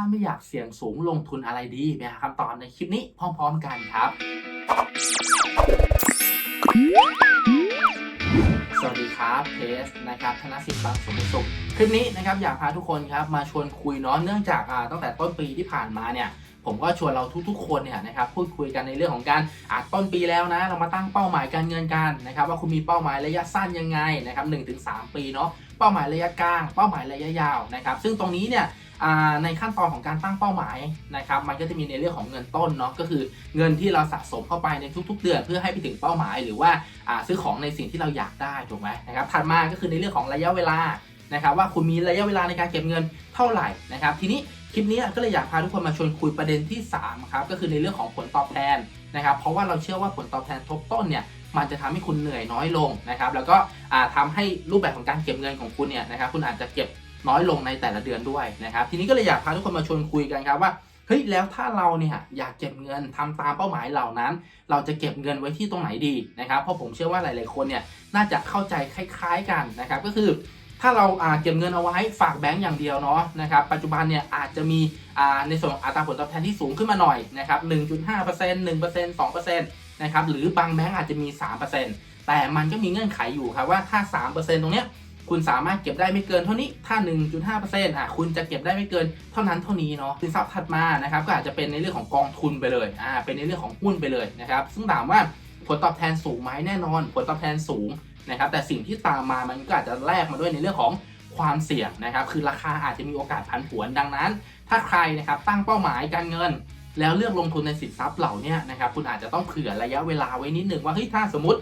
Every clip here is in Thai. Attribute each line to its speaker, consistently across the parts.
Speaker 1: ถ้าไม่อยากเสี่ยงสูงลงทุนอะไรดีไปหาคำตอบในคลิปนี้พร้อม ๆ กันครับสวัสดีครับเพสนะครับธนสิทธิ์บางสมสุข คลิปนี้นะครับอยากพาทุกคนครับมาชวนคุยเนาะเนื่องจากอ่าตั้งแต่ต้นปีที่ผ่านมาเนี่ย ผมก็ชวนเราทุกๆ คนเนี่ยนะครับพูดคุยกันในเรื่องของการอาจต้นปีแล้วนะ เรามาตั้งเป้าหมายการเงินกันนะครับว่าคุณมีเป้าหมายระยะสั้นยังไงนะครับหถึงสปีเนาะเป้าหมายระยะกลาง เป้าหมายระยะยาวนะครับซึ่งตรงนี้เนี่ยในขั้นตอนของการตั้งเป้าหมายนะครับมันก็จะมีในเรื่องของเงินต้นเนาะก็คือเงินที่เราสะสมเข้าไปในทุก ๆ เดือนเพื่อให้ไปถึงเป้าหมาย หรือว่าซื้อของในสิ่งที่เราอยากได้ถูกไหมนะครับถัดมาก็คือในเรื่องของระยะเวลานะครับว่าคุณมีระยะเวลาในการเก็บเงินเท่าไหร่นะครับทีนี้ คลิปนี้ก็เลยอยากพาทุกคนมาชวนคุยประเด็นที่3ครับก็คือในเรื่องของผลตอบแทนนะครับ เพราะว่าเราเชื่อว่าผลตอบแทนทบต้นเนี่ยมันจะทำให้คุณเหนื่อยน้อยลงนะครับแล้วก็อ่าทำให้รูปแบบของการเก็บเงินของคุณเนี่ยนะครับคุณอาจจะเก็บน้อยลงในแต่ละเดือนด้วยนะครับ ทีนี้ก็เลยอยากพาทุกคนมาชวนคุยกันครับว่าเฮ้ยแล้วถ้าเราเนี่ยอยากเก็บเงินทำตามเป้าหมายเหล่านั้น เราจะเก็บเงินไว้ที่ตรงไหนดีนะครับเพราะผมเชื่อว่าหลาย ๆ คนเนี่ยน่าจะเข้าใจคล้าย ๆ กันนะครับก็คือ ถ้าเราเก็บเงินเอาไว้ฝากแบงก์อย่างเดียวเนาะนะครับปัจจุบันเนี่ยอาจจะมีในส่วนองอัตราผลตอบแทนที่สูงขึ้นมาหน่อยนะครับ1.5% 1% 2%นะครับหรือบางแบงก์อาจจะมี 3%แต่มันก็มีเงื่อนไขอยู่ครับว่าถ้า 3%ตรงเนี้ยคุณสามารถเก็บได้ไม่เกินเท่านี้ถ้า 1.5%อะคุณจะเก็บได้ไม่เกินเท่านั้นเท่านี้เนาะสินทรัพย์ถัดมานะครับก็อาจจะเป็นในเรื่องของกองทุนไปเลยอ่าเป็นในเรื่องของหุ้นไปเลยนะครับซึ่งถามว่าผลตอบแทนสูงไหมแน่นอน ผลตอบแทนสูง นะครับแต่สิ่งที่ตามมามันก็อาจจะแลกมาด้วยในเรื่องของความเสี่ยงนะครับคือราคาอาจจะมีโอกาสผันผวนดังนั้น ถ้าใครนะครับตั้งเป้าหมายการเงิน แล้วเลือกลงทุนในสินทรัพย์เหล่านี้นะครับคุณอาจจะต้องเผื่อระยะเวลาไว้นิดหนึ่งว่าเฮ้ยถ้าสมมติ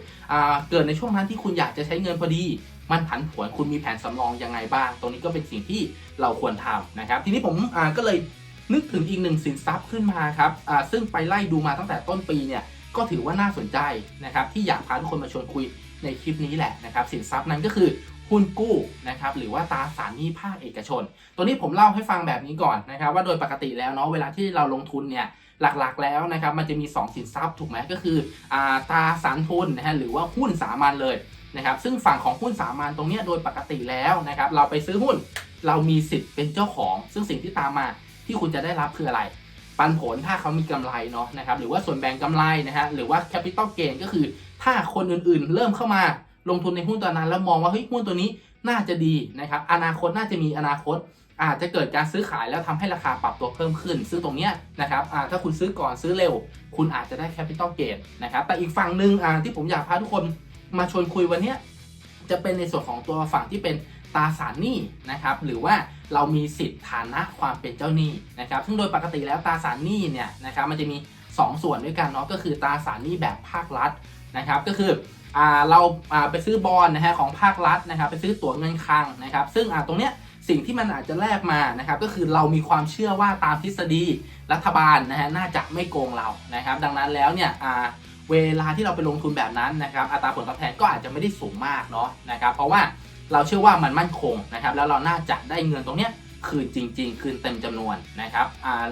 Speaker 1: เกิดในช่วงนั้นที่คุณอยากจะใช้เงินพอดี มันผันผวนคุณมีแผนสำรองยังไงบ้าง ตรงนี้ก็เป็นสิ่งที่เราควรทำนะครับ ทีนี้ผมก็เลยนึกถึงอีกหนึ่งสินทรัพย์ขึ้นมาครับซึ่งไปไล่ดูมาตั้งแต่ต้นปีเนี่ยก็ถือว่าน่าสนใจนะครับที่อยากพาทุกคนมาชวนคุย ในคลิปนี้แหละนะครับสินทรัพย์นั้นก็คือหุ้นกู้นะครับหรือว่าตราสารหนี้ภาคเอกชน ตัวนี้ผมเล่าให้ฟังแบบนี้ก่อนนะครับ ว่าโดยปกติแล้วเนาะเวลาที่เราลงทุนเนี่ยหลักๆแล้วนะครับมันจะมี 2 สินทรัพย์ถูกไหมก็คืออ่าตราสารทุนนะฮะหรือว่าหุ้นสามัญเลยนะครับซึ่งฝั่งของหุ้นสามัญตรงเนี้ยโดยปกติแล้วนะครับเราไปซื้อหุ้นเรามีสิทธิ์เป็นเจ้าของ ซึ่งสิ่งที่ตามมาที่คุณจะได้รับคืออะไร ปันผลถ้าเขามีกำไรเนาะนะครับหรือว่าส่วนแบ่งกำไรนะฮะหรือว่า capital gain ก็คือ ถ้าคนอื่นๆ เริ่มเข้ามาลงทุนในหุ้นตัวนั้น แล้วมองว่าเฮ้ยหุ้นตัวนี้น่าจะดีนะครับอนาคตน่าจะมีอนาคต อาจจะเกิดการซื้อขายแล้วทำให้ราคาปรับตัวเพิ่มขึ้น ซึ่งตรงเนี้ยนะครับถ้าคุณซื้อก่อนซื้อเร็ว คุณอาจจะได้ capital gain นะครับแต่อีกฝั่งหนึ่งที่ผมอยากพาทุกคนมาชวนคุยวันนี้จะเป็นในส่วนของตัวฝั่งที่เป็นตราสารหนี้นะครับหรือว่า เรามีสิทธิ์ฐานะความเป็นเจ้าหนี้นะครับซึ่งโดยปกติแล้วตราสารหนี้เนี่ยนะครับมันจะมี 2 ส่วนด้วยกันเนาะก็คือตราสารหนี้แบบภาครัฐนะครับก็คืออเราไปซื้อบอลนะฮะของภาครัฐนะครับไปซื้อตั๋วเงินคลังนะครับ ซึ่งตรงเนี้ยสิ่งที่มันอาจจะแลกมานะครับก็คือเรามีความเชื่อว่าตามทฤษฎีรัฐบาลนะฮะน่าจะไม่โกงเรานะครับ ดังนั้นแล้วเนี่ยเวลาที่เราไปลงทุนแบบนั้นนะครับอัตราผลตอบแทนก็อาจจะไม่ได้สูงมากเนาะนะครับเพราะว่า เราเชื่อว่ามันมั่นคงนะครับ แล้วเราน่าจะได้เงินตรงเนี้ยคืนจริง ๆ คืนเต็มจำนวนนะครับ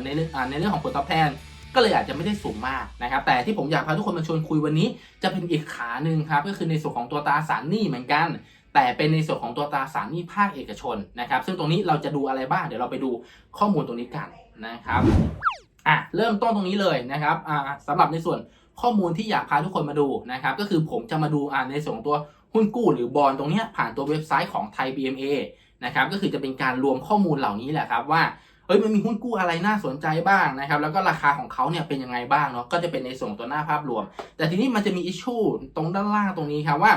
Speaker 1: ในเรื่องในเรื่องของผลตอบแทนก็เลยอาจจะไม่ได้สูงมากนะครับ แต่ที่ผมอยากพาทุกคนมาชวนคุยวันนี้ จะเป็นอีกขาหนึ่งครับ ก็คือในส่วนของตัวตราสารหนี้เหมือนกัน แต่เป็นในส่วนของตัวตราสารหนี้ภาคเอกชนนะครับ ซึ่งตรงนี้เราจะดูอะไรบ้างเดี๋ยวเราไปดูข้อมูลตรงนี้กันนะครับอะเริ่มต้นตรงนี้เลยนะครับอ่าสำหรับในส่วนข้อมูลที่อยากพาทุกคนมาดูนะครับ ก็คือผมจะมาดูอ่าในส่วนของตัว หุ้นกู้หรือบอลตรงนี้ผ่านตัวเว็บไซต์ของไทย BMA นะครับก็คือจะเป็นการรวมข้อมูลเหล่านี้แหละครับว่าเฮ้ยมันมีหุ้นกู้อะไรน่าสนใจบ้างนะครับ แล้วก็ราคาของเขาเนี่ยเป็นยังไงบ้างเนาะก็จะเป็นในส่วนตัวหน้าภาพรวม แต่ทีนี้มันจะมีอิชชูตรงด้านล่างตรงนี้ครับว่า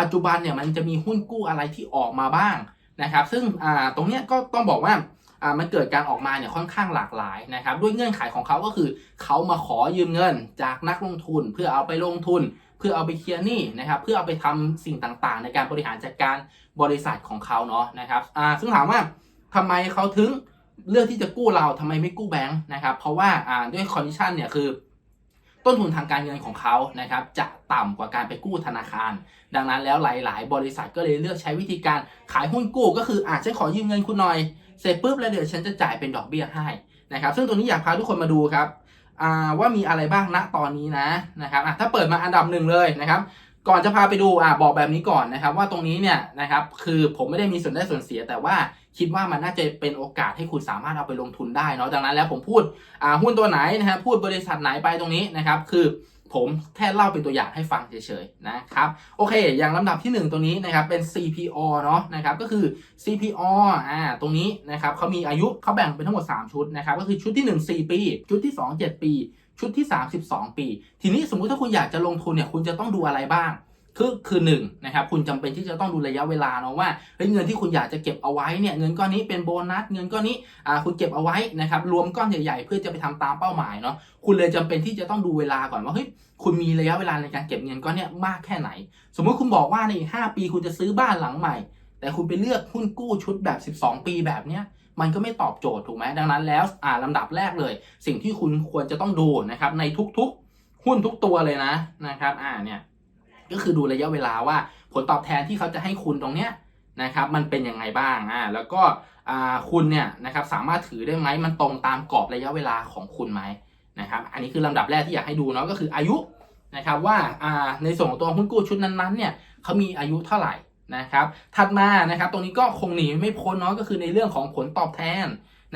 Speaker 1: ปัจจุบันเนี่ยมันจะมีหุ้นกู้อะไรที่ออกมาบ้างนะครับ ซึ่งอ่าตรงเนี้ยก็ต้องบอกว่าอ่ามันเกิดการออกมาเนี่ยค่อนข้างหลากหลายนะครับ ด้วยเงื่อนไขของเขาก็คือเขามาขอยืมเงินจากนักลงทุนเพื่อเอาไปลงทุน เพื่อเอาไปเคลียร์หนี้นะครับ เพื่อเอาไปทำสิ่งต่างๆ ในการบริหารจัดการบริษัทของเขาเนาะนะครับอ่าซึ่งถามว่าทำไมเขาถึงเลือกที่จะกู้เราทำไมไม่กู้แบงค์นะครับ เพราะว่าอ่าด้วยคอนดิชันเนี่ยคือต้นทุนทางการเงินของเขานะครับจะต่ำกว่าการไปกู้ธนาคาร ดังนั้นแล้วหลาย ๆ บริษัทก็เลยเลือกใช้วิธีการขายหุ้นกู้ ก็คืออาจจะขอยืมเงินคุณหน่อย เสร็จปุ๊บแล้วเดี๋ยวฉันจะจ่ายเป็นดอกเบี้ยให้นะครับ ซึ่งตรงนี้อยากพาทุกคนมาดูครับ ว่ามีอะไรบ้างณตอนนี้นะนะครับถ้าเปิดมาอันดับหนึ่งเลยนะครับ ก่อนจะพาไปดูอ่าบอกแบบนี้ก่อนนะครับ ว่าตรงนี้เนี่ยนะครับคือผมไม่ได้มีส่วนได้ส่วนเสีย แต่ว่าคิดว่ามันน่าจะเป็นโอกาสให้คุณสามารถเอาไปลงทุนได้เนาะดังนั้นแล้วผมพูดหุ้นตัวไหนนะฮะพูดบริษัทไหนไปตรงนี้นะครับ คือ ผมแค่เล่าเป็นตัวอย่างให้ฟังเฉยๆนะครับโอเค อย่างลำดับที่ 1 ตัวนี้นะครับเป็น CPO เนาะนะครับก็คือ CPO อ่าตรงนี้นะครับเขามีอายุเขาแบ่งเป็นทั้งหมด 3 ชุดนะครับก็คือชุดที่ 1 4 ปี ชุดที่ 2 7 ปี ชุดที่ 32 ปี ทีนี้สมมุติถ้าคุณอยากจะลงทุนเนี่ยคุณจะต้องดูอะไรบ้าง คือคือหนึ่งนะครับคุณจำเป็นที่จะต้องดูระยะเวลาเนาะว่าเฮ้ยเงินที่คุณอยากจะเก็บเอาไว้เนี่ยเงินก้อนนี้เป็นโบนัสเงินก้อนนี้อ่าคุณเก็บเอาไว้นะครับรวมก้อนใหญ่ๆเพื่อจะไปทำตามเป้าหมายเนาะคุณเลยจำเป็นที่จะต้องดูเวลาก่อนว่าเฮ้ยคุณมีระยะเวลาในการเก็บเงินก้อนเนี้ยมากแค่ไหน สมมุติคุณบอกว่าในห้าปีคุณจะซื้อบ้านหลังใหม่ แต่คุณไปเลือกหุ้นกู้ชุดแบบ 12 ปีแบบเนี้ยมันก็ไม่ตอบโจทย์ถูกไหมดังนั้นแล้วอ่าลำดับแรกเลย สิ่งที่คุณควรจะต้องดูนะครับในทุกๆ หุ้นทุกตัวเลยนะนะครับอ่าเนี่ย ก็คือดูระยะเวลาว่าผลตอบแทนที่เขาจะให้คุณตรงเนี้ยนะครับมันเป็นยังไงบ้างอ่าแล้วก็คุณเนี่ยนะครับสามารถถือได้ไหมมันตรงตามกรอบระยะเวลาของคุณไหมนะครับอันนี้คือลำดับแรกที่อยากให้ดูเนาะก็คืออายุนะครับว่าในส่วนของตัวหุ้นกู้ชุดนั้นๆเนี่ยเขามีอายุเท่าไหร่นะครับถัดมานะครับตรงนี้ก็คงหนีไม่พ้นเนาะก็คือในเรื่องของผลตอบแทน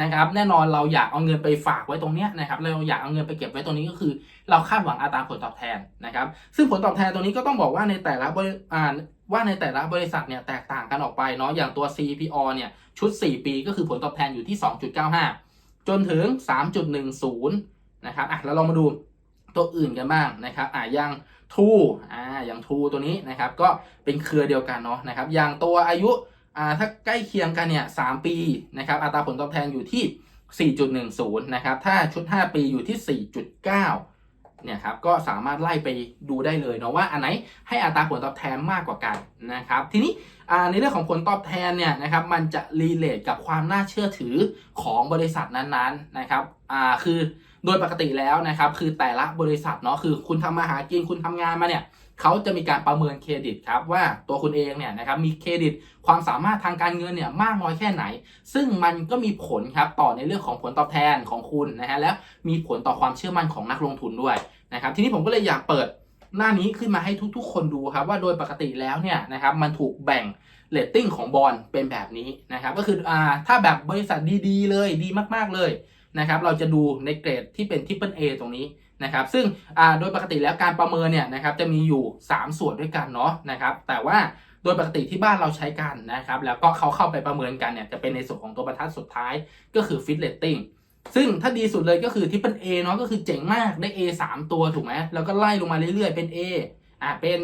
Speaker 1: นะครับ แน่นอนเราอยากเอาเงินไปฝากไว้ตรงเนี้ยนะครับเราอยากเอาเงินไปเก็บไว้ตรงนี้ก็คือ เราคาดหวังอัตราผลตอบแทนนะครับ ซึ่งผลตอบแทนตรงนี้ก็ต้องบอกว่าในแต่ละบริอ่าว่าในแต่ละบริษัทเนี่ยแตกต่างกันออกไปเนาะอย่างตัว CPO เนี่ยชุด 4 ปีก็คือผลตอบแทนอยู่ที่ 2.95 จนถึง 3.10 นะครับอะแล้วเรามาดูตัวอื่นกันบ้างนะครับอะอย่างทูอ่าอย่างทูตัวนี้นะครับก็เป็นเครือเดียวกันเนาะนะครับอย่างตัวอายุ ถ้าใกล้เคียงกันเนี่ย3ปีนะครับอัตราผลตอบแทนอยู่ที่ 4.10 นะครับ ถ้าชุด 5 ปีอยู่ที่ 4.9 เนี่ยครับ ก็สามารถไล่ไปดูได้เลยเนาะว่าอันไหนให้อัตราผลตอบแทนมากกว่ากันนะครับ ทีนี้ในเรื่องของผลตอบแทนเนี่ยนะครับ มันจะรีเลทกับความน่าเชื่อถือของบริษัทนั้นๆนะครับอ่าคือโดยปกติแล้วนะครับ คือแต่ละบริษัทเนาะ คือคุณทำมาหากิน คุณทำงานมาเนี่ย เขาจะมีการประเมินเครดิตครับว่าตัวคุณเองเนี่ยนะครับมีเครดิตความสามารถทางการเงินเนี่ยมากน้อยแค่ไหน ซึ่งมันก็มีผลครับต่อในเรื่องของผลตอบแทนของคุณนะฮะแล้วมีผลต่อความเชื่อมั่นของนักลงทุนด้วยนะครับทีนี้ผมก็เลยอยากเปิดหน้านี้ขึ้นมาให้ทุกๆ คนดูครับว่าโดยปกติแล้วเนี่ยนะครับมันถูกแบ่งเลตติ้งของบอลเป็นแบบนี้นะครับก็คืออ่าถ้าแบบบริษัทดีๆเลยดีมากๆเลยนะครับเราจะดูในเกรดที่เป็นทิปเปิลเอตรงนี้ นะครับซึ่งโดยปกติแล้วการประเมินเนี่ยนะครับจะมีอยู่ 3 ส่วนด้วยกันเนาะนะครับแต่ว่าโดยปกติที่บ้านเราใช้กันนะครับแล้วก็เขาเข้าไปประเมินกันเนี่ยจะเป็นในส่วนของตัวบรรทัดสุดท้ายก็คือฟิตเลตติ้งซึ่งถ้าดีสุดเลยก็คือที่เป็น A เนาะก็คือเจ๋งมากได้ A 3 ตัวถูกไหมแล้วก็ไล่ลงมาเรื่อยๆ เป็น A อ่าเป็น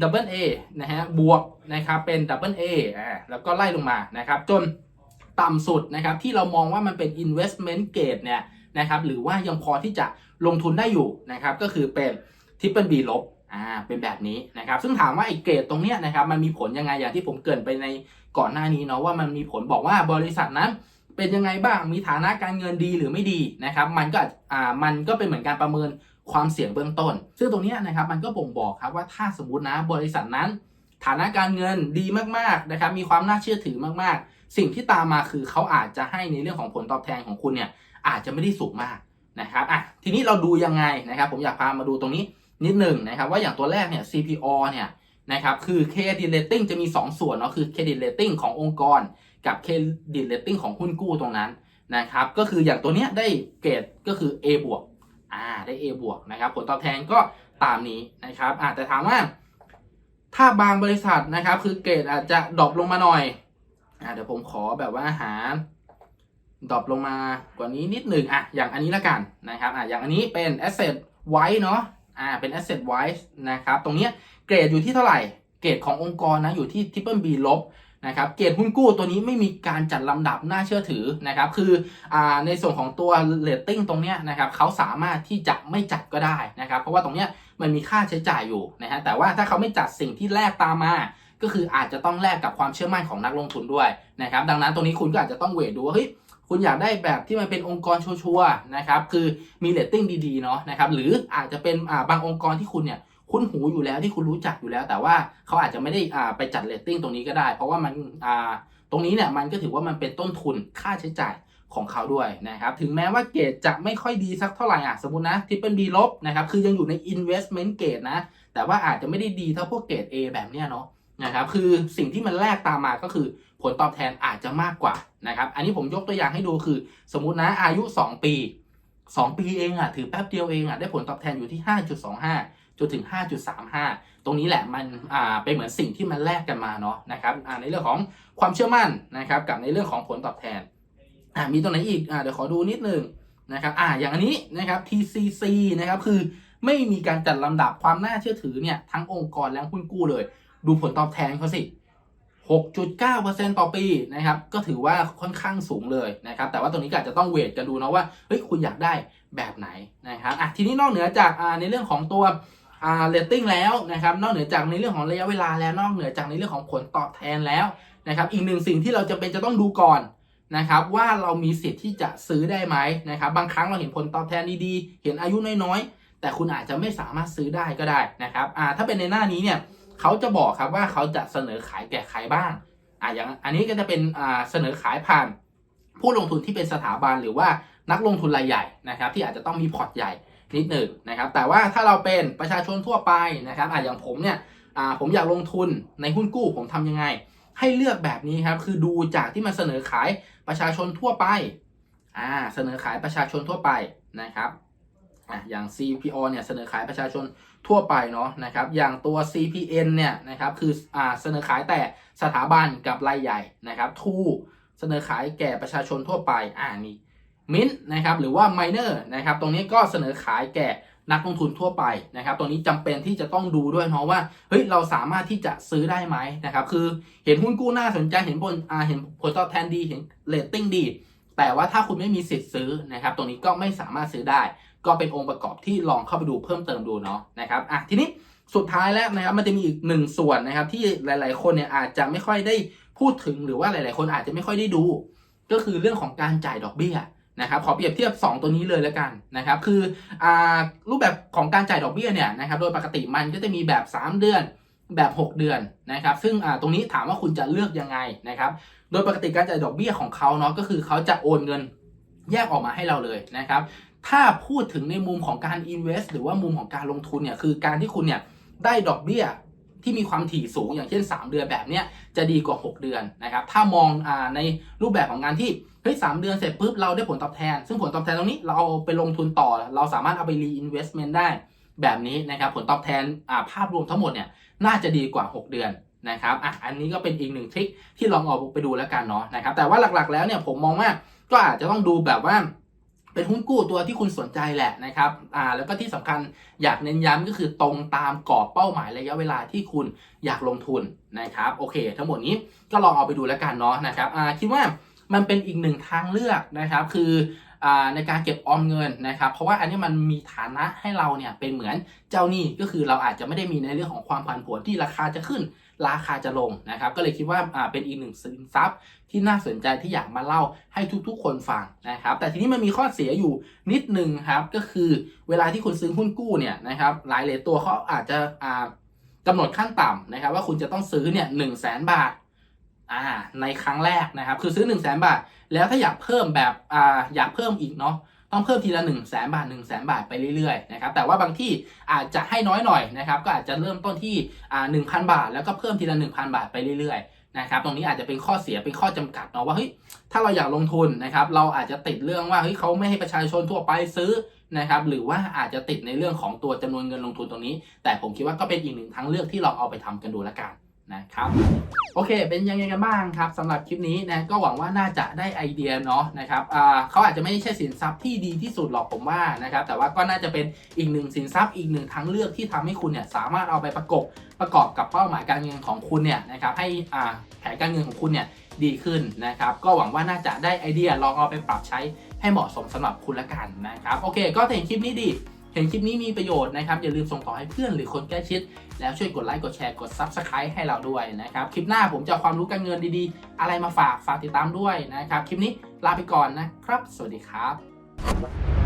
Speaker 1: Double A นะฮะบวกนะครับเป็น Double A อ่าแล้วก็ไล่ลงมานะครับจนต่ำสุดนะครับที่เรามองว่ามันเป็น investment grade เนี่ย นะครับหรือว่ายังพอที่จะลงทุนได้อยู่นะครับก็คือเป็น Triple B ลบอ่าเป็นแบบนี้นะครับซึ่งถามว่าไอ้เกรดตรงเนี้ยนะครับมันมีผลยังไงอย่างที่ผมเกรินไปในก่อนหน้านี้เนาะว่ามันมีผลบอกว่าบริษัทนั้นเป็นยังไงบ้างมีฐานะการเงินดีหรือไม่ดีนะครับมันก็อ่ามันก็เป็นเหมือนการประเมินความเสี่ยงเบื้องต้น ซึ่งตรงนี้นะครับมันก็บ่งบอกครับว่าถ้าสมมตินะบริษัทนั้น ฐานะการเงินดีมากๆนะครับมีความน่าเชื่อถือมากๆ สิ่งที่ตามมาคือเขาอาจจะให้ในเรื่องของผลตอบแทนของคุณเนี่ย อาจจะไม่ได้สูงมากนะครับอะทีนี้เราดูยังไงนะครับผมอยากพามาดูตรงนี้นิดหนึ่งนะครับว่าอย่างตัวแรกเนี่ย CPO เนี่ยนะครับคือ Credit Rating จะมี 2 ส่วนเนาะคือ Credit Rating ขององค์กร กับเครดิตเลตติ้งของหุ้นกู้ตรงนั้นนะครับก็คืออย่างตัวเนี้ยได้เกรดก็คือ A บวกอ่าได้ A บวกนะครับผลตอบแทนก็ตามนี้นะครับอ่าแต่ถามว่าถ้าบางบริษัทนะครับคือเกรดอาจจะดรอปลงมาหน่อยอ่าเดี๋ยวผมขอแบบว่าหา ดรอปลงมากว่านี้นิดหนึ่งอะอย่างอันนี้ละกันนะครับอะอย่างอันนี้เป็น asset wise เนาะอ่าเป็น asset wise นะครับตรงเนี้ยเกรดอยู่ที่เท่าไหร่ เกรดขององค์กรนะอยู่ที่ triple B ลบนะครับเกรดหุ้นกู้ตัวนี้ไม่มีการจัดลำดับน่าเชื่อถือนะครับคืออ่าในส่วนของตัวเรตติ้งตรงเนี้ยนะครับเขาสามารถที่จะไม่จัดก็ได้นะครับเพราะว่าตรงเนี้ยมันมีค่าใช้จ่ายอยู่นะฮะแต่ว่าถ้าเขาไม่จัดสิ่งที่แลกตามมา ก็คืออาจจะต้องแลกกับความเชื่อมั่นของนักลงทุนด้วยนะครับดังนั้นตรงนี้คุณก็อาจจะต้องเวทดูว่าเฮ้ย คุณอยากได้แบบที่มันเป็นองค์กรชัวร์ๆนะครับ คือมีเรตติ้งดีๆเนาะนะครับ หรืออาจจะเป็นาบางองค์กรที่คุณเนี่ยคุ้นหูอยู่แล้วที่คุณรู้จักอยู่แล้ว แต่ว่าเขาอาจจะไม่ได้อ่าไปจัดเรตติ้งตรงนี้ก็ได้ เพราะว่ามันอ่าตรงนี้เนี่ยมันก็ถือว่ามันเป็นต้นทุนค่าใช้จ่ายของเขาด้วยนะครับ ถึงแม้ว่าเกรดจะไม่ค่อยดีสักเท่าไหร่อะ สมมตินะที่เป็น B ลบนะครับ คือยังอยู่ใน investment เกรดนะ แต่ว่าอาจจะไม่ได้ดีเท่าพวกเกรด A แบบเนี้ยเนาะนะครับ คือสิ่งที่มันแลกตามมาก็คือ ลตอบแทนอาจจะมากกว่านะครับ อันนี้ผมยกตัวอย่างให้ดูคือ สมมุตินะอายุ 2 ปี 2 ปีเองอะถือแป๊บเดียวเองอะได้ผลตอบแทนอยู่ที่ 5.25 จนถึง 5.35 ตรงนี้แหละมันอ่าเป็นเหมือนสิ่งที่มันแลกกันมาเนาะนะครับอ่าในเรื่องของความเชื่อมั่นนะครับกับในเรื่องของผลตอบแทนอ่ามีตรงไหนอีกอ่าเดี๋ยวขอดูนิดนึงนะครับอ่าอย่างอันนี้นะครับ TCC นะครับคือไม่มีการจัดลำดับความน่าเชื่อถือเนี่ยทั้งองค์กรและหุ้นกู้เลย ดูผลตอบแทนเขาสิ 6.9%ต่อปีนะครับก็ถือว่าค่อนข้างสูงเลยนะครับแต่ว่าตรงนี้ก็อาจจะต้องเวทกันดูนะว่าเฮ้ยคุณอยากได้แบบไหนนะครับอะทีนี้นอกเหนือจากในเรื่องของตัวเรตติ้งแล้วนะครับนอกเหนือจากในเรื่องของระยะเวลาแล้วนอกเหนือจากในเรื่องของผลตอบแทนแล้วนะครับอีกหนึ่งสิ่งที่เราจะเป็นจะต้องดูก่อนนะครับว่าเรามีสิทธิ์ที่จะซื้อได้ไหมนะครับบางครั้งเราเห็นผลตอบแทนดีๆ เห็นอายุน้อยๆ แต่คุณอาจจะไม่สามารถซื้อได้ก็ได้นะครับอ่าถ้าเป็นในหน้านี้เนี่ย เขาจะบอกครับว่าเขาจะเสนอขายแก่ใครบ้างอ่าอย่างอันนี้ก็จะเป็นอ่าเสนอขายผ่าน ผู้ลงทุนที่เป็นสถาบันหรือว่านักลงทุนรายใหญ่นะครับ ที่อาจจะต้องมีพอร์ตใหญ่นิดหนึ่งนะครับ แต่ว่าถ้าเราเป็นประชาชนทั่วไปนะครับอ่าอย่างผมเนี่ยอ่าผมอยากลงทุนในหุ้นกู้ผมทำยังไง ให้เลือกแบบนี้ครับคือดูจากที่มันเสนอขายประชาชนทั่วไปอ่าเสนอขายประชาชนทั่วไปนะครับอ่าอย่าง CPO เนี่ยเสนอขายประชาชน ทั่วไปเนาะนะครับอย่างตัว CPN เนี่ยนะครับคืออเสนอขายแต่สถาบันกับรายใหญ่นะครับทูเสนอขายแก่ประชาชนทั่วไปอ่านี่มินนะครับหรือว่า Miner นะครับตรงนี้ก็เสนอขายแก่นักลงทุนทั่วไปนะครับตรงนี้จำเป็นที่จะต้องดูด้วยเนาะว่าเฮ้ยเราสามารถที่จะซื้อได้ไหมนะครับคือเห็นหุ้นกู้น่าสนใจเห็นผลอ่าเห็นผลตอบแทนดีเห็นเรตติ้งดี แต่ว่าถ้าคุณไม่มีสิทธิ์ซื้อนะครับตรงนี้ก็ไม่สามารถซื้อได้ ก็เป็นองค์ประกอบที่ลองเข้าไปดูเพิ่มเติมดูเนาะนะครับอะทีนี้สุดท้ายแล้วนะครับมันจะมีอีกหนึ่งส่วนนะครับ ที่หลาย ๆ คนเนี่ยอาจจะไม่ค่อยได้พูดถึงหรือว่าหลาย ๆ คนอาจจะไม่ค่อยได้ดู ก็คือเรื่องของการจ่ายดอกเบี้ยนะครับขอเปรียบเทียบ 2 ตัวนี้เลยแล้วกันนะครับคืออ่ารูปแบบของการจ่ายดอกเบี้ยเนี่ยนะครับโดยปกติมันก็จะมีแบบ 3 เดือนแบบ 6 เดือนนะครับ ซึ่งอ่าตรงนี้ถามว่าคุณจะเลือกยังไงนะครับ โดยปกติการจ่ายดอกเบี้ยของเขาเนาะก็คือเขาจะโอนเงินแยกออกมาให้เราเลยนะครับ ถ้าพูดถึงในมุมของการ invest หรือว่ามุมของการลงทุนเนี่ยคือการที่คุณเนี่ยได้ดอกเบี้ยที่มีความถี่สูงอย่างเช่น 3 เดือนแบบเนี้ยจะดีกว่า 6 เดือนนะครับถ้ามองอ่าในรูปแบบของงานที่เฮ้ยสเดือนเสร็จปุ๊บเราได้ผลตอบแทน ซึ่งผลตอบแทนตรงนี้เราเอาไปลงทุนต่อ เราสามารถเอาไป reinvestment ได้แบบนี้นะครับผลตอบแทนอ่าภาพรวมทั้งหมดเนี่ยน่าจะดีกว่า 6 เดือนนะครับอะอันนี้ก็เป็นอีกหนึ่งทริคที่ลองเอาไปดูแล้วกันเนาะนะครับแต่ว่าหลักๆแล้วเนี่ยผมมองว่าก็อาจจะต้องดูแบบว่า เป็นหุ้นกู้ตัวที่คุณสนใจแหละนะครับอ่าแล้วก็ที่สำคัญอยากเน้นย้ำก็คือตรงตามกรอบเป้าหมายระยะเวลาที่คุณอยากลงทุนนะครับโอเค ทั้งหมดนี้ก็ลองเอาไปดูแล้วกันเนาะนะครับอ่าคิดว่ามันเป็นอีกหนึ่งทางเลือกนะครับ คืออ่าในการเก็บออมเงินนะครับ เพราะว่าอันนี้มันมีฐานะให้เราเนี่ยเป็นเหมือนเจ้าหนี้ก็คือเราอาจจะไม่ได้มีในเรื่องของความผันผวนที่ราคาจะขึ้น ราคาจะลงนะครับ ก็เลยคิดว่าอ่าเป็นอีกหนึ่งสินทรัพย์ที่น่าสนใจที่อยากมาเล่าให้ทุกๆ คนฟังนะครับ แต่ทีนี้มันมีข้อเสียอยู่นิดนึงครับ ก็คือเวลาที่คุณซื้อหุ้นกู้เนี่ยนะครับ หลายหลายตัวเขาอาจจะอ่ากำหนดขั้นต่ำนะครับ ว่าคุณจะต้องซื้อเนี่ยหนึ่งแสนบาทอ่าในครั้งแรกนะครับ คือซื้อ1นึ่งแสนบาท แล้วถ้าอยากเพิ่มแบบอ่าอยากเพิ่มอีกเนาะ ต้องเพิ่มทีละ1นึ่งแสนบาท1นึ่งแสนบาทไปเรื่อยๆนะครับแต่ว่าบางที่อาจจะให้น้อยหน่อยนะครับก็อาจจะเริ่มต้นที่หนึ่งพันบาท แล้วก็เพิ่มทีละ1,000 บาทไปเรื่อยๆนะครับตรงนี้อาจจะเป็นข้อเสียเป็นข้อจำกัดเนาะว่าเฮ้ยถ้าเราอยากลงทุนนะครับเราอาจจะติดเรื่องว่าเฮ้ยเขาไม่ให้ประชาชนทั่วไปซื้อนะครับหรือว่าอาจจะติดในเรื่องของตัวจำนวนเงินลงทุนตรงนี้ แต่ผมคิดว่าก็เป็นอีกหนึ่งทางเลือกที่ลองเอาไปทำกันดูละกัน นะครับโอเค เป็นยังไงกันบ้างครับสำหรับคลิปนี้นะก็หวังว่าน่าจะได้ไอเดียเนาะนะครับเขาอาจจะไม่ใช่สินทรัพย์ที่ดีที่สุดหรอกผมว่านะครับแต่ว่าก็น่าจะเป็นอีกหนึ่งสินทรัพย์อีกหนึ่งทางเลือกที่ทำให้คุณเนี่ยสามารถเอาไปประกบประกอบกับเป้าหมายการเงินของคุณเนี่ยนะครับให้แผนการเงินของคุณเนี่ยดีขึ้นนะครับก็หวังว่าน่าจะได้ไอเดียลองเอาไปปรับใช้ให้เหมาะสมสำหรับคุณละกันนะครับโอเค ก็ถ้าเห็นคลิปนี้ดี เห็นคลิปนี้มีประโยชน์นะครับ อย่าลืมส่งต่อให้เพื่อนหรือคนใกล้ชิด แล้วช่วยกดไลค์กดแชร์กด Subscribe ให้เราด้วยนะครับ คลิปหน้าผมจะความรู้การเงินดีๆ อะไรมาฝากฝากติดตามด้วยนะครับ คลิปนี้ลาไปก่อนนะครับ สวัสดีครับ